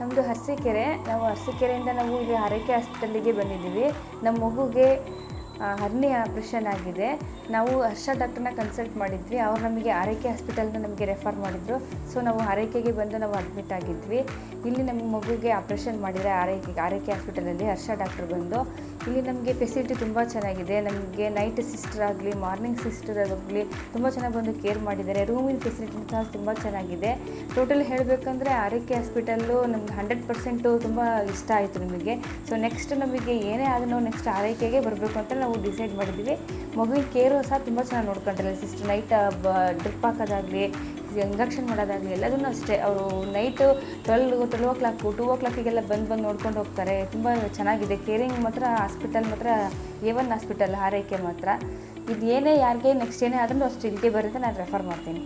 ನಮ್ಮದು ಅರಸೀಕೆರೆ, ನಾವು ಅರಸೀಕೆರೆಯಿಂದ ನಾವು ಇಲ್ಲಿ ಹರಕೆ ಹಾಸ್ಪಿಟಲಿಗೆ ಬಂದಿದ್ದೀವಿ. ನಮ್ಮ ಮಗುಗೆ ಹರ್ನಿ ಆಪ್ರೇಷನ್ ಆಗಿದೆ. ನಾವು ಹರ್ಷ ಡಾಕ್ಟರ್ನ ಕನ್ಸಲ್ಟ್ ಮಾಡಿದ್ವಿ. ಅವ್ರು ನಮಗೆ ಆರೈಕೆ ಹಾಸ್ಪಿಟಲ್ನ ನಮಗೆ ರೆಫರ್ ಮಾಡಿದರು. ಸೊ, ನಾವು ಆರೈಕೆಗೆ ಬಂದು ನಾವು ಅಡ್ಮಿಟ್ ಆಗಿದ್ವಿ. ಇಲ್ಲಿ ನಮ್ಮ ಮಗುಗೆ ಆಪ್ರೇಷನ್ ಮಾಡಿದರೆ ಆರೈಕೆಗೆ ಆರೈಕೆ ಹಾಸ್ಪಿಟಲಲ್ಲಿ ಹರ್ಷ ಡಾಕ್ಟರ್ ಬಂದು ಇಲ್ಲಿ ನಮಗೆ ಫೆಸಿಲಿಟಿ ತುಂಬ ಚೆನ್ನಾಗಿದೆ. ನಮಗೆ ನೈಟ್ ಸಿಸ್ಟರ್ ಆಗಲಿ ಮಾರ್ನಿಂಗ್ ಸಿಸ್ಟರ್ ಆಗಲಿ ತುಂಬ ಚೆನ್ನಾಗಿ ಬಂದು ಕೇರ್ ಮಾಡಿದ್ದಾರೆ. ರೂಮಿನ ಫೆಸಿಲಿಟಿ ಸಹ ತುಂಬ ಚೆನ್ನಾಗಿದೆ. ಟೋಟಲ್ ಹೇಳಬೇಕಂದ್ರೆ ಆರೈಕೆ ಹಾಸ್ಪಿಟಲ್ಲು ನಮ್ಗೆ ಹಂಡ್ರೆಡ್ ಪರ್ಸೆಂಟು ತುಂಬ ಇಷ್ಟ ಆಯಿತು ನಮಗೆ. ಸೊ ನೆಕ್ಸ್ಟ್ ನಮಗೆ ಏನೇ ಆದರೂ ನಾವು ನೆಕ್ಸ್ಟ್ ಆರೈಕೆಗೆ ಬರಬೇಕು ಅಂತ ನಾವು ಡಿಸೈಡ್ ಮಾಡಿದ್ದೀವಿ. ಮಗುವಿನ ಕೇರು ಸಹ ತುಂಬ ಚೆನ್ನಾಗಿ ನೋಡ್ಕೊಂಡ್ರಲ್ಲ ಸಿಸ್ಟರ್ ನೈಟ್ ಡ್ರಿಪ್ ಹಾಕೋದಾಗಲಿ ಇಂಜೆಕ್ಷನ್ ಮಾಡೋದಾಗಲಿ ಎಲ್ಲದನ್ನೂ ಅಷ್ಟೇ. ಅವರು night twelve twelve o'clock two ಓ ಕ್ಲಾಕಿಗೆಲ್ಲ ಬಂದು ಬಂದು ನೋಡ್ಕೊಂಡು ಹೋಗ್ತಾರೆ. ತುಂಬ ಚೆನ್ನಾಗಿದೆ. ಕೇರಿಂಗ್ ಮಾತ್ರ ಹಾಸ್ಪಿಟಲ್ ಮಾತ್ರ ಎ ಒನ್ ಹಾಸ್ಪಿಟಲ್ ಆರೈಕೆ ಮಾತ್ರ. ಇದು ಏನೇ ಯಾರಿಗೆ ನೆಕ್ಸ್ಟ್ ಏನೇ ಆದ್ರೂ ಅಷ್ಟು ಇಲ್ಲಿಗೆ ಬರುತ್ತೆ, ನಾನು ರೆಫರ್ ಮಾಡ್ತೀನಿ.